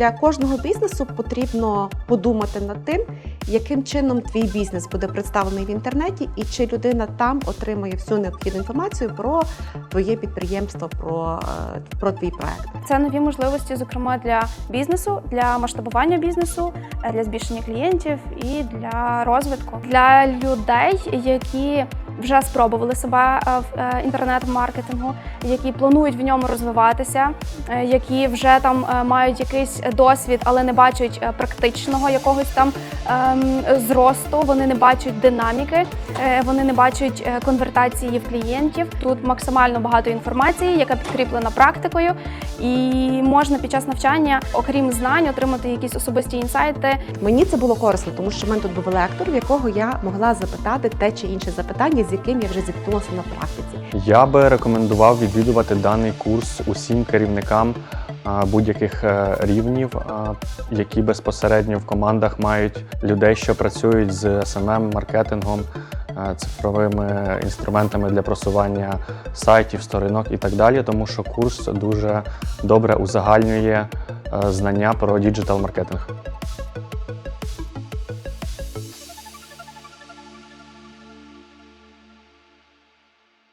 для кожного бізнесу потрібно подумати над тим, яким чином твій бізнес буде представлений в інтернеті, і чи людина там отримує всю необхідну інформацію про твоє підприємство, про, е, про твій проект. Це нові можливості, зокрема для бізнесу, для масштабування бізнесу, е, для збільшення клієнтів і для розвитку для людей, які вже спробували себе е, в е, інтернет-маркетингу, які планують в ньому розвиватися, е, які вже там мають якийсь досвід, але не бачать практичного якогось там ем, зросту. Вони не бачать динаміки, вони не бачать конвертації в клієнтів. Тут максимально багато інформації, яка підкріплена практикою, і можна під час навчання, окрім знань, отримати якісь особисті інсайти, Мені це було корисно, тому що в мене тут був лектор, в якого я могла запитати те чи інше запитання, з яким я вже зіткнулася на практиці. Я би рекомендував відвідувати даний курс усім керівникам будь-яких е, рівнів, які безпосередньо в командах мають людей, що працюють з SMM, маркетингом, е, цифровими інструментами для просування сайтів, сторінок і так далі, тому що курс дуже добре узагальнює е, знання про діджитал маркетинг.